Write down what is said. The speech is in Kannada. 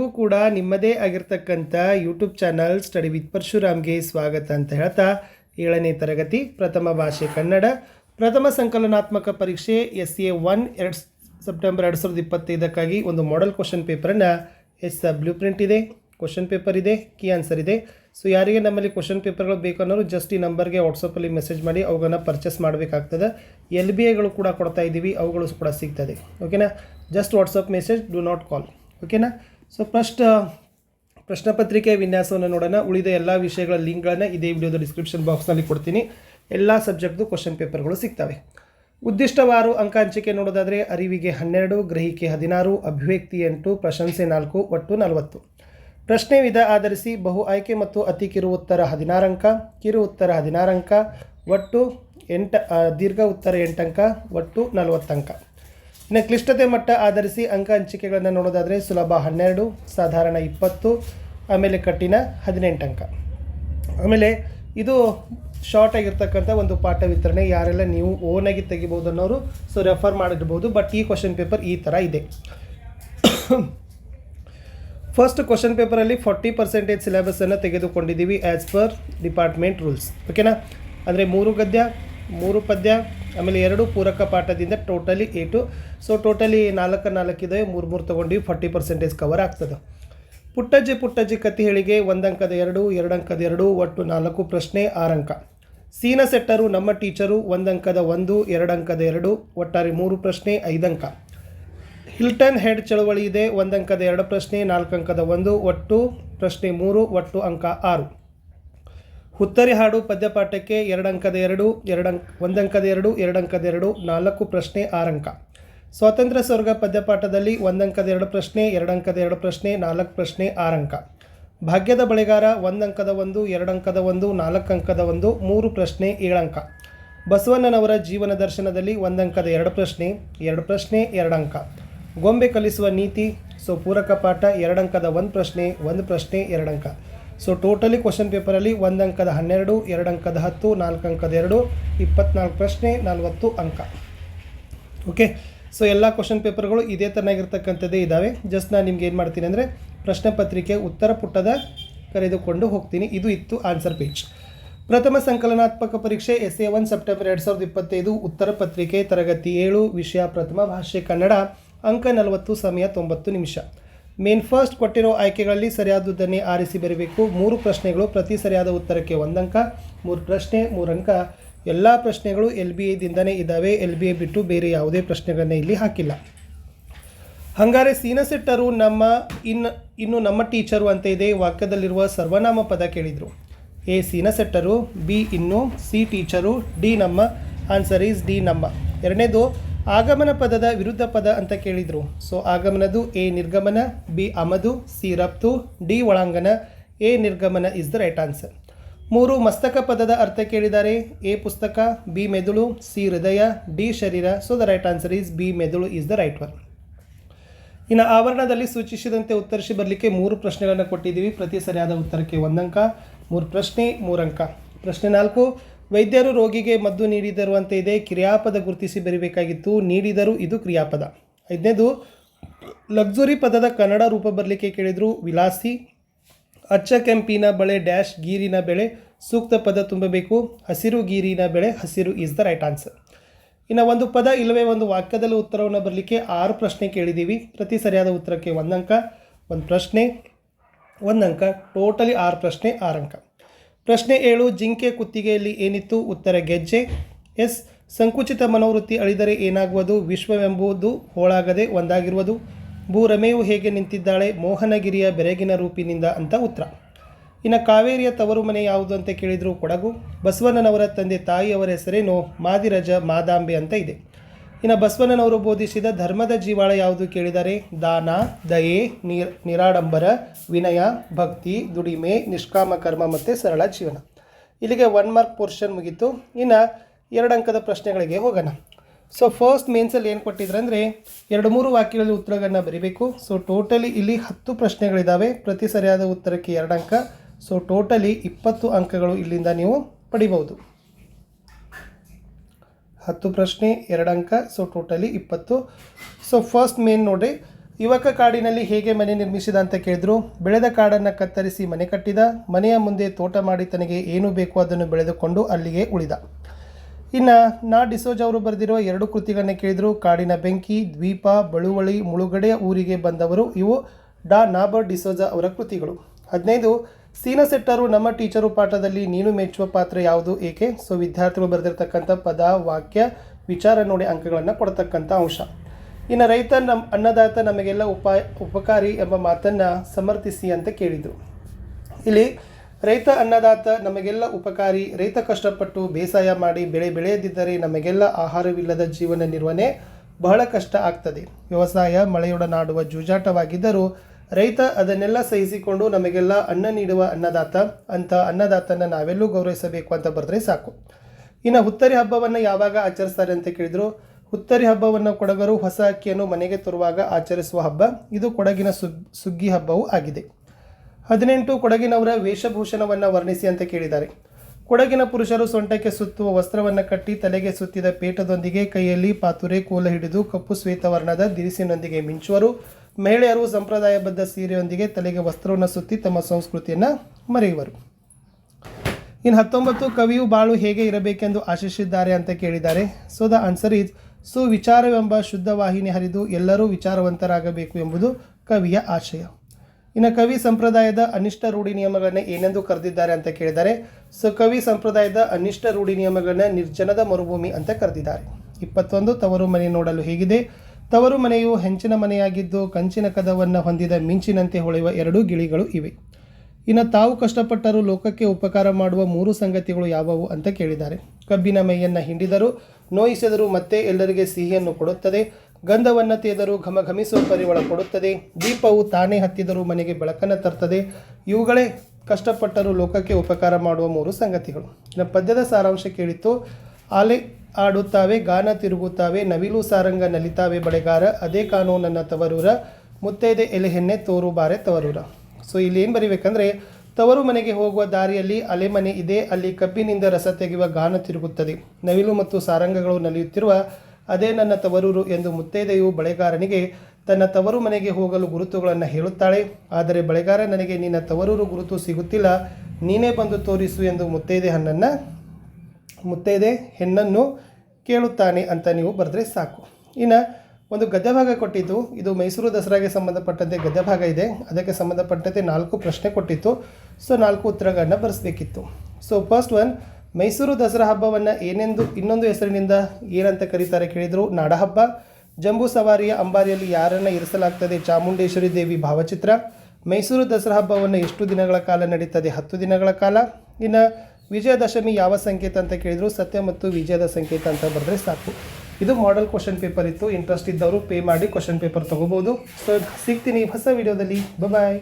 ಎಲ್ಲರಿಗೂ ಕೂಡ ನಿಮ್ಮದೇ ಆಗಿರ್ತಕ್ಕಂಥ ಯೂಟ್ಯೂಬ್ ಚಾನಲ್ ಸ್ಟಡಿ ವಿತ್ ಪರಶುರಾಮ್ಗೆ ಸ್ವಾಗತ ಅಂತ ಹೇಳ್ತಾ ಏಳನೇ ತರಗತಿ, ಪ್ರಥಮ ಭಾಷೆ ಕನ್ನಡ, ಪ್ರಥಮ ಸಂಕಲನಾತ್ಮಕ ಪರೀಕ್ಷೆ ಎಸ್ ಎ ಒನ್ ಎರಡು ಸೆಪ್ಟೆಂಬರ್ ಎರಡು ಸಾವಿರದ ಇಪ್ಪತ್ತೈದಕ್ಕಾಗಿ ಒಂದು ಮಾಡೆಲ್ ಕ್ವಶನ್ ಪೇಪರನ್ನು ಎಸ್ ಬ್ಲೂ ಪ್ರಿಂಟ್ ಇದೆ ಕ್ವಶನ್ ಪೇಪರ್ ಇದೆ ಕೀ ಆನ್ಸರ್ ಇದೆ. ಸೊ ಯಾರಿಗೆ ನಮ್ಮಲ್ಲಿ ಕ್ವಶನ್ ಪೇಪರ್ಗಳು ಬೇಕು ಅನ್ನೋರು ಜಸ್ಟ್ ಈ ನಂಬರ್ಗೆ ವಾಟ್ಸಪ್ಪಲ್ಲಿ ಮೆಸೇಜ್ ಮಾಡಿ ಅವುಗಳನ್ನು ಪರ್ಚೇಸ್ ಮಾಡಬೇಕಾಗ್ತದೆ. ಎಲ್ ಬಿ ಎಗಳು ಕೂಡ ಕೊಡ್ತಾ ಇದ್ದೀವಿ, ಅವುಗಳು ಕೂಡ ಸಿಗ್ತದೆ. ಓಕೆನಾ just WhatsApp message do not call ಓಕೆನಾ ಸೊ ಫಸ್ಟ್ ಪ್ರಶ್ನೆ ಪತ್ರಿಕೆ ವಿನ್ಯಾಸವನ್ನು ನೋಡೋಣ. ಉಳಿದ ಎಲ್ಲ ವಿಷಯಗಳ ಲಿಂಕ್ಗಳನ್ನು ಇದೇ ವಿಡಿಯೋದ ಡಿಸ್ಕ್ರಿಪ್ಷನ್ ಬಾಕ್ಸ್ನಲ್ಲಿ ಕೊಡ್ತೀನಿ. ಎಲ್ಲ ಸಬ್ಜೆಕ್ಟ್ದು ಕ್ವಶನ್ ಪೇಪರ್ಗಳು ಸಿಗ್ತವೆ. ಉದ್ದಿಷ್ಟವಾರು ಅಂಕ ಹಂಚಿಕೆ ನೋಡೋದಾದರೆ ಅರಿವಿಗೆ ಹನ್ನೆರಡು, ಗ್ರಹಿಕೆ ಹದಿನಾರು, ಅಭಿವ್ಯಕ್ತಿ ಎಂಟು, ಪ್ರಶಂಸೆ ನಾಲ್ಕು, ಒಟ್ಟು ನಲವತ್ತು. ಪ್ರಶ್ನೆ ವಿಧ ಆಧರಿಸಿ ಬಹು ಆಯ್ಕೆ ಮತ್ತು ಅತಿ ಕಿರು ಉತ್ತರ ಹದಿನಾರು ಅಂಕ ಕಿರು ಉತ್ತರ ಹದಿನಾರು ಅಂಕ ಒಟ್ಟು ಎಂಟು ದೀರ್ಘ ಉತ್ತರ ಎಂಟು ಅಂಕ ಒಟ್ಟು ನಲವತ್ತು ಅಂಕ ಇನ್ನು ಕ್ಲಿಷ್ಟತೆ ಮಟ್ಟ ಆಧರಿಸಿ ಅಂಕ ಹಂಚಿಕೆಗಳನ್ನು ನೋಡೋದಾದರೆ ಸುಲಭ ಹನ್ನೆರಡು, ಸಾಧಾರಣ ಇಪ್ಪತ್ತು, ಆಮೇಲೆ ಕಠಿಣ ಹದಿನೆಂಟು ಅಂಕ. ಆಮೇಲೆ ಇದು ಶಾರ್ಟ್ ಆಗಿರ್ತಕ್ಕಂಥ ಒಂದು ಪಾಠ ವಿತರಣೆ, ಯಾರೆಲ್ಲ ನೀವು ಓನಾಗಿ ತೆಗಿಬೋದು ಅನ್ನೋರು ಸೊ ರೆಫರ್ ಮಾಡಿರ್ಬೋದು ಬಟ್ ಈ ಕ್ವಶನ್ ಪೇಪರ್ ಈ ಥರ ಇದೆ. ಫಸ್ಟ್ ಕ್ವಶನ್ ಪೇಪರಲ್ಲಿ ಫಾರ್ಟಿ ಪರ್ಸೆಂಟೇಜ್ ಸಿಲೆಬಸನ್ನು ತೆಗೆದುಕೊಂಡಿದ್ದೀವಿ ಆ್ಯಸ್ ಪರ್ ಡಿಪಾರ್ಟ್ಮೆಂಟ್ ರೂಲ್ಸ್ ಓಕೆನಾ ಅಂದರೆ ಮೂರು ಗದ್ಯ ಮೂರು ಪದ್ಯ, ಆಮೇಲೆ ಎರಡು ಪೂರಕ ಪಾಠದಿಂದ ಟೋಟಲಿ ಏಟು ಸೊ ಟೋಟಲಿ ನಾಲ್ಕು ನಾಲ್ಕಿದೆ, ಮೂರು ಮೂರು ತೊಗೊಂಡಿವಿ ಫಾರ್ಟಿ ಪರ್ಸೆಂಟೇಜ್ ಕವರ್ ಆಗ್ತದೆ. ಪುಟ್ಟಜ್ಜಿ ಪುಟ್ಟಜ್ಜಿ ಕಥೆ ಹೇಳಿಗೆ, ಒಂದಂಕದ ಎರಡು ಎರಡು ಅಂಕದ ಎರಡು, ಒಟ್ಟು ನಾಲ್ಕು ಪ್ರಶ್ನೆ, ಆರಂಕ. ಸೀನ ಸೆಟ್ಟರು, ನಮ್ಮ ಟೀಚರು, ಒಂದಂಕದ ಒಂದು ಎರಡು ಅಂಕದ ಎರಡು, ಒಟ್ಟಾರೆ ಮೂರು ಪ್ರಶ್ನೆ, ಐದಂಕ. ಹಿಲ್ಟನ್ ಹೆಡ್ ಚಳವಳಿ ಇದೆ, ಒಂದಂಕದ ಎರಡು ಪ್ರಶ್ನೆ ನಾಲ್ಕು ಅಂಕದ ಒಂದು, ಒಟ್ಟು ಪ್ರಶ್ನೆ ಮೂರು, ಒಟ್ಟು ಅಂಕ ಆರು. ಹುತ್ತರಿ ಹಾಡು ಪದ್ಯಪಾಠಕ್ಕೆ ಎರಡಂಕದ ಎರಡು ಎರಡು ಅಂಕ ಒಂದು ಅಂಕದ ಎರಡು ಅಂಕದ ಎರಡು, ನಾಲ್ಕು ಪ್ರಶ್ನೆ, ಆರಂಕ. ಸ್ವಾತಂತ್ರ್ಯ ಸ್ವರ್ಗ ಪದ್ಯಪಾಠದಲ್ಲಿ ಒಂದಂಕದ ಎರಡು ಪ್ರಶ್ನೆ, ಎರಡಂಕದ ಎರಡು ಪ್ರಶ್ನೆ, ನಾಲ್ಕು ಪ್ರಶ್ನೆ, ಆರಂಕ. ಭಾಗ್ಯದ ಬಳೆಗಾರ ಒಂದಂಕದ ಒಂದು ಅಂಕದ ಒಂದು ನಾಲ್ಕು ಅಂಕದ ಒಂದು, ಮೂರು ಪ್ರಶ್ನೆ, ಏಳಂಕ. ಬಸವಣ್ಣನವರ ಜೀವನ ದರ್ಶನದಲ್ಲಿ ಒಂದಂಕದ ಎರಡು ಪ್ರಶ್ನೆ ಎರಡು ಪ್ರಶ್ನೆ ಎರಡು ಅಂಕ ಗೊಂಬೆ ಕಲಿಸುವ ನೀತಿ, ಸೊ ಪೂರಕ ಪಾಠ, ಎರಡಂಕದ ಒಂದು ಪ್ರಶ್ನೆ ಒಂದು ಪ್ರಶ್ನೆ, ಎರಡಂಕ. ಸೊ ಟೋಟಲಿ ಕ್ವಶನ್ ಪೇಪರಲ್ಲಿ ಒಂದು ಅಂಕದ ಹನ್ನೆರಡು, ಎರಡು ಅಂಕದ ಹತ್ತು, ನಾಲ್ಕು ಅಂಕದ ಎರಡು, ಇಪ್ಪತ್ನಾಲ್ಕು ಪ್ರಶ್ನೆ, ನಲವತ್ತು ಅಂಕ. ಓಕೆ ಸೊ ಎಲ್ಲ ಕ್ವಶನ್ ಪೇಪರ್ಗಳು ಇದೇ ಥರನಾಗಿರ್ತಕ್ಕಂಥದ್ದೇ ಇದ್ದಾವೆ ಜಸ್ಟ್ ನಾನು ನಿಮ್ಗೆ ಏನು ಮಾಡ್ತೀನಿ ಅಂದರೆ ಪ್ರಶ್ನೆ ಪತ್ರಿಕೆ ಉತ್ತರ ಪುಟದ ಕರೆದುಕೊಂಡು ಹೋಗ್ತೀನಿ. ಇದು ಇತ್ತು ಆನ್ಸರ್ ಪೇಜ್ ಪ್ರಥಮ ಸಂಕಲನಾತ್ಮಕ ಪರೀಕ್ಷೆ ಎಸ್ ಎ ಒನ್ ಸೆಪ್ಟೆಂಬರ್ ಎರಡು ಸಾವಿರದ ಇಪ್ಪತ್ತೈದು, ಉತ್ತರ ಪತ್ರಿಕೆ, ತರಗತಿ ಏಳು, ವಿಷಯ ಪ್ರಥಮ ಭಾಷೆ ಕನ್ನಡ, ಅಂಕ ನಲವತ್ತು, ಸಮಯ ತೊಂಬತ್ತು ನಿಮಿಷ. ಮೇನ್ ಫಸ್ಟ್ ಕೊಟ್ಟಿರೋ ಆಯ್ಕೆಗಳಲ್ಲಿ ಸರಿಯಾದುದನ್ನೇ ಆರಿಸಿ ಬರಬೇಕು. ಮೂರು ಪ್ರಶ್ನೆಗಳು, ಪ್ರತಿ ಸರಿಯಾದ ಉತ್ತರಕ್ಕೆ ಒಂದಂಕ, ಮೂರು ಪ್ರಶ್ನೆ, ಮೂರು ಅಂಕ. ಎಲ್ಲ ಪ್ರಶ್ನೆಗಳು ಎಲ್ ಬಿ ಎದಿಂದನೇ ಇದ್ದಾವೆ. ಎಲ್ ಬಿ ಎ ಬಿಟ್ಟು ಬೇರೆ ಯಾವುದೇ ಪ್ರಶ್ನೆಗಳನ್ನ ಇಲ್ಲಿ ಹಾಕಿಲ್ಲ. ಹಂಗಾರೆ ಸೀನಸೆಟ್ಟರು ನಮ್ಮ ಇನ್ನು ಇನ್ನು ನಮ್ಮ ಟೀಚರು ಅಂತ ಇದೆ. ವಾಕ್ಯದಲ್ಲಿರುವ ಸರ್ವನಾಮ ಪದ ಕೇಳಿದರು. ಎ ಸೀನಸೆಟ್ಟರು, ಬಿ ಇನ್ನು ಸಿ ಟೀಚರು, ಡಿ ನಮ್ಮ. ಆನ್ಸರ್ ಈಸ್ ಡಿ ನಮ್ಮ. ಎರಡನೇದು ಆಗಮನ ಪದದ ವಿರುದ್ಧ ಪದ ಅಂತ ಕೇಳಿದರು. ಸೊ ಆಗಮನದು ಎ ನಿರ್ಗಮನ, ಬಿ ಅಮದು, ಸಿ ರಫ್ತು, ಡಿ ಒಳಾಂಗನ ಎ ನಿರ್ಗಮನ ಇಸ್ ದ ರೈಟ್ ಆನ್ಸರ್. ಮೂರು ಮಸ್ತಕ ಪದದ ಅರ್ಥ ಕೇಳಿದ್ದಾರೆ ಎ ಪುಸ್ತಕ, ಬಿ ಮೆದುಳು, ಸಿ ಹೃದಯ, ಡಿ ಶರೀರ. So the right answer is B ಮೆದುಳು ಇಸ್ ದ ರೈಟ್ ಒನ್. ಇನ್ನು ಆವರಣದಲ್ಲಿ ಸೂಚಿಸಿದಂತೆ ಉತ್ತರಿಸಿ ಬರಲಿಕ್ಕೆ ಮೂರು ಪ್ರಶ್ನೆಗಳನ್ನು ಕೊಟ್ಟಿದ್ದೀವಿ. ಪ್ರತಿ ಸರಿಯಾದ ಉತ್ತರಕ್ಕೆ ಒಂದಂಕ, ಮೂರು ಪ್ರಶ್ನೆ ಮೂರಂಕ ಪ್ರಶ್ನೆ ನಾಲ್ಕು ವೈದ್ಯರು ರೋಗಿಗೆ ಮದ್ದು ನೀಡಿದರು ಅಂತ ಇದೆ. ಕ್ರಿಯಾಪದ ಗುರುತಿಸಿ ಬರೀಬೇಕಾಗಿತ್ತು. ನೀಡಿದರು ಇದು ಕ್ರಿಯಾಪದ. ಐದನೇದು, ಲಕ್ಸುರಿ ಪದದ ಕನ್ನಡ ರೂಪ ಬರಲಿಕ್ಕೆ ಕೇಳಿದರು ವಿಲಾಸಿ. ಅಚ್ಚ ಕೆಂಪಿನ ಬಳೆ ಡ್ಯಾಶ್ ಗೀರಿನ ಬೆಳೆ, ಸೂಕ್ತ ಪದ ತುಂಬಬೇಕು. ಹಸಿರು ಗೀರಿನ ಬೆಳೆ, ಹಸಿರು ಈಸ್ ದ ರೈಟ್ ಆನ್ಸರ್ ಇನ್ನು ಒಂದು ಪದ ಇಲ್ಲವೇ ಒಂದು ವಾಕ್ಯದಲ್ಲಿ ಉತ್ತರವನ್ನು ಬರಲಿಕ್ಕೆ ಆರು ಪ್ರಶ್ನೆ ಕೇಳಿದ್ದೀವಿ. ಪ್ರತಿ ಸರಿಯಾದ ಉತ್ತರಕ್ಕೆ ಒಂದಂಕ, ಒಂದು ಪ್ರಶ್ನೆ, ಒಂದಂಕ, ಟೋಟಲಿ ಆರು ಪ್ರಶ್ನೆ, ಆರು ಅಂಕ. ಪ್ರಶ್ನೆ ಏಳು, ಜಿಂಕೆ ಕುತ್ತಿಗೆಯಲ್ಲಿ ಏನಿತ್ತು? ಉತ್ತರ, ಗೆಜ್ಜೆ. ಎಸ್, ಸಂಕುಚಿತ ಮನೋವೃತ್ತಿ ಅಳಿದರೆ ಏನಾಗುವುದು? ವಿಶ್ವವೆಂಬುದು ಹೋಳಾಗದೆ ಒಂದಾಗಿರುವುದು. ಭೂ ರಮೆಯು ಹೇಗೆ ನಿಂತಿದ್ದಾಳೆ? ಮೋಹನಗಿರಿಯ ಬೆರಗಿನ ರೂಪಿನಿಂದ ಅಂತ ಉತ್ತರ. ಇನ್ನು ಕಾವೇರಿಯ ತವರು ಮನೆ ಯಾವುದು ಅಂತ ಕೇಳಿದರೂ ಕೊಡಗು. ಬಸವಣ್ಣನವರ ತಂದೆ ತಾಯಿಯವರ ಹೆಸರೇನು? ಮಾದಿರಜ ಮಾದಾಂಬೆ ಅಂತ ಇದೆ. ಇನ್ನು ಬಸವಣ್ಣನವರು ಬೋಧಿಸಿದ ಧರ್ಮದ ಜೀವಾಳ ಯಾವುದು ಕೇಳಿದರೆ, ದಾನ, ದಯೆ, ನಿರ್, ನಿರಾಡಂಬರ, ವಿನಯ, ಭಕ್ತಿ, ದುಡಿಮೆ, ನಿಷ್ಕಾಮ ಕರ್ಮ ಮತ್ತು ಸರಳ ಜೀವನ. ಇಲ್ಲಿಗೆ ಒನ್ ಮಾರ್ಕ್ ಪೋರ್ಷನ್ ಮುಗೀತು. ಇನ್ನು ಎರಡು ಅಂಕದ ಪ್ರಶ್ನೆಗಳಿಗೆ ಹೋಗೋಣ. ಸೊ ಫಸ್ಟ್ ಮೇನ್ಸಲ್ಲಿ ಏನು ಕೊಟ್ಟಿದ್ರೆ ಅಂದರೆ ಎರಡು ಮೂರು ವಾಕ್ಯಗಳಲ್ಲಿ ಉತ್ತರಗಳನ್ನು ಬರೀಬೇಕು. ಸೊ ಟೋಟಲಿ ಇಲ್ಲಿ ಹತ್ತು ಪ್ರಶ್ನೆಗಳಿದ್ದಾವೆ ಪ್ರತಿ ಸರಿಯಾದ ಉತ್ತರಕ್ಕೆ ಎರಡು ಅಂಕ. ಸೊ ಟೋಟಲಿ ಇಪ್ಪತ್ತು ಅಂಕಗಳು ಇಲ್ಲಿಂದ ನೀವು ಪಡಿಬಹುದು. ಹತ್ತು ಪ್ರಶ್ನೆ, ಎರಡು ಅಂಕ ಸೊ ಟೋಟಲಿ ಇಪ್ಪತ್ತು. ಸೊ ಫಸ್ಟ್ ಮೇನ್ ನೋಡಿ, ಯುವಕ ಕಾಡಿನಲ್ಲಿ ಹೇಗೆ ಮನೆ ನಿರ್ಮಿಸಿದ ಅಂತ ಕೇಳಿದ್ರು. ಬೆಳೆದ ಕಾಡನ್ನು ಕತ್ತರಿಸಿ ಮನೆ ಕಟ್ಟಿದ, ಮನೆಯ ಮುಂದೆ ತೋಟ ಮಾಡಿ ತನಗೆ ಏನು ಬೇಕು ಅದನ್ನು ಬೆಳೆದುಕೊಂಡು ಅಲ್ಲಿಗೆ ಉಳಿದ. ಇನ್ನು, ನಾ ಡಿಸೋಜ್ ಅವರು ಬರೆದಿರುವ ಎರಡು ಕೃತಿಗಳನ್ನ ಕೇಳಿದ್ರು. ಕಾಡಿನ ಬೆಂಕಿ, ದ್ವೀಪ, ಬಳುವಳಿ ಮುಳುಗಡೆಯ ಊರಿಗೆ ಬಂದವರು ಇವು ಡಾ ನಾಬರ್ ಡಿಸೋಜಾ ಅವರ ಕೃತಿಗಳು. ಹದಿನೈದು ಸೀನ ಸೆಟ್ಟರು ನಮ್ಮ ಟೀಚರು ಪಾಠದಲ್ಲಿ ನೀನು ಮೆಚ್ಚುವ ಪಾತ್ರ ಯಾವುದು ಏಕೆ? ಸೊ ವಿದ್ಯಾರ್ಥಿಗಳು ಬರೆದಿರ್ತಕ್ಕಂಥ ಪದ, ವಾಕ್ಯ, ವಿಚಾರ ನೋಡಿ ಅಂಕಗಳನ್ನು ಕೊಡತಕ್ಕಂಥ ಅಂಶ. ಇನ್ನು ರೈತ ನಮ್ಮ ಅನ್ನದಾತ ನಮಗೆಲ್ಲ ಉಪಾಯ ಉಪಕಾರಿ ಎಂಬ ಮಾತನ್ನು ಸಮರ್ಥಿಸಿ ಅಂತ ಕೇಳಿದರು. ಇಲ್ಲಿ ರೈತ, ಅನ್ನದಾತ ನಮಗೆಲ್ಲ ಉಪಕಾರಿ, ರೈತ ಕಷ್ಟಪಟ್ಟು ಬೇಸಾಯ ಮಾಡಿ ಬೆಳೆ ಬೆಳೆಯದಿದ್ದರೆ ನಮಗೆಲ್ಲ ಆಹಾರವಿಲ್ಲದ ಜೀವನ ನಿರ್ವಹಣೆ ಬಹಳ ಕಷ್ಟ ಆಗ್ತದೆ. ವ್ಯವಸಾಯ, ಮಳೆಯೊಡನಾಡುವ ಜೂಜಾಟವಾಗಿದ್ದರೂ ರೈತ ಅದನ್ನೆಲ್ಲ ಸಹಿಸಿಕೊಂಡು ನಮಗೆಲ್ಲ ಅನ್ನ ನೀಡುವ ಅನ್ನದಾತ ಅಂತ ಅನ್ನದಾತನ ನಾವೆಲ್ಲೂ ಗೌರವಿಸಬೇಕು ಅಂತ ಬರೆದ್ರೆ ಸಾಕು. ಇನ್ನು ಹುತ್ತರಿ ಹಬ್ಬವನ್ನು ಯಾವಾಗ ಆಚರಿಸ್ತಾರೆ ಅಂತ ಕೇಳಿದ್ರು, ಹುತ್ತರಿ ಹಬ್ಬವನ್ನು ಕೊಡಗರು ಹೊಸ ಅಕ್ಕಿಯನ್ನು ಮನೆಗೆ ತರುವಾಗ ಆಚರಿಸುವ ಹಬ್ಬ, ಇದು ಕೊಡಗಿನ ಸುಗ್, ಸುಗ್ಗಿ ಹಬ್ಬವೂ ಆಗಿದೆ. ಹದಿನೆಂಟು ಕೊಡಗಿನವರ ವೇಷಭೂಷಣವನ್ನು ವರ್ಣಿಸಿ ಅಂತ ಕೇಳಿದ್ದಾರೆ. ಕೊಡಗಿನ ಪುರುಷರು ಸೊಂಟಕ್ಕೆ ಸುತ್ತುವ ವಸ್ತ್ರವನ್ನು ಕಟ್ಟಿ ತಲೆಗೆ ಸುತ್ತಿದ ಪೇಟದೊಂದಿಗೆ ಕೈಯಲ್ಲಿ ಪಾತುರೆ, ಕೋಲ ಹಿಡಿದು ಕಪ್ಪು ಶ್ವೇತವರ್ಣದ ದಿರಿಸಿನೊಂದಿಗೆ ಮಿಂಚುವರು. ಮಹಿಳೆಯರು ಸಂಪ್ರದಾಯಬದ್ಧ ಸೀರೆಯೊಂದಿಗೆ ತಲೆಗೆ ವಸ್ತ್ರವನ್ನು ಸುತ್ತಿ ತಮ್ಮ ಸಂಸ್ಕೃತಿಯನ್ನು ಮರೆಯುವರು. ಇನ್ನು ಹತ್ತೊಂಬತ್ತು, ಕವಿಯು ಬಾಳು ಹೇಗೆ ಇರಬೇಕೆಂದು ಆಶಿಸಿದ್ದಾರೆ ಅಂತ ಕೇಳಿದ್ದಾರೆ. ಸೊ ದ ಆನ್ಸರ್ ಈಸ್ ಸುವಿಚಾರವೆಂಬ ಶುದ್ಧ ವಾಹಿನಿ ಹರಿದು ಎಲ್ಲರೂ ವಿಚಾರವಂತರಾಗಬೇಕು ಎಂಬುದು ಕವಿಯ ಆಶಯ. ಇನ್ನು ಕವಿ ಸಂಪ್ರದಾಯದ ಅನಿಷ್ಟ ರೂಢಿ ನಿಯಮಗಳನ್ನ ಏನೆಂದು ಕರೆದಿದ್ದಾರೆ ಅಂತ ಕೇಳಿದ್ದಾರೆ. ಸೊ ಕವಿ ಸಂಪ್ರದಾಯದ ಅನಿಷ್ಟ ರೂಢಿ ನಿಯಮಗಳನ್ನ ನಿರ್ಜನದ ಮರುಭೂಮಿ ಅಂತ ಕರೆದಿದ್ದಾರೆ. ಇಪ್ಪತ್ತೊಂದು, ತವರು ಮನೆ ನೋಡಲು ಹೇಗಿದೆ? ತವರು ಮನೆಯು ಹೆಂಚಿನ ಮನೆಯಾಗಿದ್ದು ಕಂಚಿನ ಕದವನ್ನು ಹೊಂದಿದ ಮಿಂಚಿನಂತೆ ಹೊಳೆಯುವ ಎರಡೂ ಗಿಳಿಗಳು ಇವೆ. ಇನ್ನು ತಾವು ಕಷ್ಟಪಟ್ಟರೂ ಲೋಕಕ್ಕೆ ಉಪಕಾರ ಮಾಡುವ ಮೂರು ಸಂಗತಿಗಳು ಯಾವುವು ಅಂತ ಕೇಳಿದ್ದಾರೆ. ಕಬ್ಬಿನ ಮೈಯನ್ನು ಹಿಂಡಿದರು, ನೋಯಿಸಿದರೂ ಮತ್ತೆ ಎಲ್ಲರಿಗೆ ಸಿಹಿಯನ್ನು ಕೊಡುತ್ತದೆ. ಗಂಧವನ್ನು ತೇದರೂ ಘಮಘಮಿಸುವ ಪರಿಮಳ ಕೊಡುತ್ತದೆ. ದೀಪವು ತಾನೇ ಹತ್ತಿದರೂ ಮನೆಗೆ ಬೆಳಕನ್ನು ತರ್ತದೆ. ಇವುಗಳೇ ಕಷ್ಟಪಟ್ಟರೂ ಲೋಕಕ್ಕೆ ಉಪಕಾರ ಮಾಡುವ ಮೂರು ಸಂಗತಿಗಳು. ಇನ್ನು ಪದ್ಯದ ಸಾರಾಂಶ ಕೇಳಿತ್ತು. ಆಲೆ ಆಡುತ್ತಾವೆ, ಗಾನ ತಿರುಗುತ್ತಾವೆ, ನವಿಲು ಸಾರಂಗ ನಲಿತಾವೆ ಬಳೆಗಾರ, ಅದೇ ಕಾನೋ ನನ್ನ ತವರೂರ, ಮುತ್ತೈದೆ ಎಲೆಹೆನ್ನೆ ತೋರು ಬಾರೆ ತವರೂರ. ಸೊ ಇಲ್ಲಿ ಏನು ಬರೀಬೇಕಂದ್ರೆ, ತವರು ಮನೆಗೆ ಹೋಗುವ ದಾರಿಯಲ್ಲಿ ಅಲೆಮನೆ ಇದೆ, ಅಲ್ಲಿ ಕಬ್ಬಿನಿಂದ ರಸ ತೆಗೆಯುವ ಗಾನ ತಿರುಗುತ್ತದೆ. ನವಿಲು ಮತ್ತು ಸಾರಂಗಗಳು ನಲಿಯುತ್ತಿರುವ, ಅದೇ ನನ್ನ ತವರೂರು ಎಂದು ಮುತ್ತೈದೆಯು ಬಳೆಗಾರನಿಗೆ ತನ್ನ ತವರು ಮನೆಗೆ ಹೋಗಲು ಗುರುತುಗಳನ್ನು ಹೇಳುತ್ತಾಳೆ. ಆದರೆ ಬಳೆಗಾರ, ನನಗೆ ನಿನ್ನ ತವರೂರು ಗುರುತು ಸಿಗುತ್ತಿಲ್ಲ, ನೀನೇ ಬಂದು ತೋರಿಸು ಎಂದು ಮುತ್ತೈದೆ ಹಣ್ಣನ್ನು ಮುತ್ತೈದೆ ಹೆಣ್ಣನ್ನು ಕೇಳುತ್ತಾನೆ ಅಂತ ನೀವು ಬರೆದ್ರೆ ಸಾಕು. ಇನ್ನು ಒಂದು ಗದ್ಯಭಾಗ ಕೊಟ್ಟಿದ್ದು, ಇದು ಮೈಸೂರು ದಸರಾಗೆ ಸಂಬಂಧಪಟ್ಟಂತೆ ಗದ್ಯಭಾಗ ಇದೆ. ಅದಕ್ಕೆ ಸಂಬಂಧಪಟ್ಟಂತೆ ನಾಲ್ಕು ಪ್ರಶ್ನೆ ಕೊಟ್ಟಿತ್ತು. ಸೊ, ನಾಲ್ಕು ಉತ್ತರಗಳನ್ನ ಬರೆಸಬೇಕಿತ್ತು. So first one Mysore Dasara ಹಬ್ಬವನ್ನು ಏನೆಂದು, ಇನ್ನೊಂದು ಹೆಸರಿನಿಂದ ಏನಂತ ಕರೀತಾರೆ ಕೇಳಿದರು? ನಾಡಹಬ್ಬ. ಜಂಬೂ ಸವಾರಿಯ ಅಂಬಾರಿಯಲ್ಲಿ ಯಾರನ್ನು ಇರಿಸಲಾಗ್ತದೆ? ಚಾಮುಂಡೇಶ್ವರಿ ದೇವಿ ಭಾವಚಿತ್ರ. ಮೈಸೂರು ದಸರಾ ಹಬ್ಬವನ್ನು ಎಷ್ಟು ದಿನಗಳ ಕಾಲ ನಡೀತದೆ? ಹತ್ತು ದಿನಗಳ ಕಾಲ. ಇನ್ನು ವಿಜಯದಶಮಿ ಯಾವ ಸಂಕೇತ ಅಂತ ಕೇಳಿದ್ರು ಸತ್ಯ ಮತ್ತು ವಿಜಯದ ಸಂಕೇತ ಅಂತ ಬರೆದ್ರೆ ಸಾಕು. ಇದು ಮಾಡೆಲ್ ಕ್ವಶನ್ ಪೇಪರ್ ಇತ್ತು. ಇಂಟ್ರೆಸ್ಟ್ ಇದ್ದವರು ಪೇ ಮಾಡಿ ಕ್ವಶನ್ ಪೇಪರ್ ತೊಗೋಬೋದು. ಸೊ ಸಿಗ್ತೀನಿ ಹೊಸ ವಿಡಿಯೋದಲ್ಲಿ ಬಾಯ್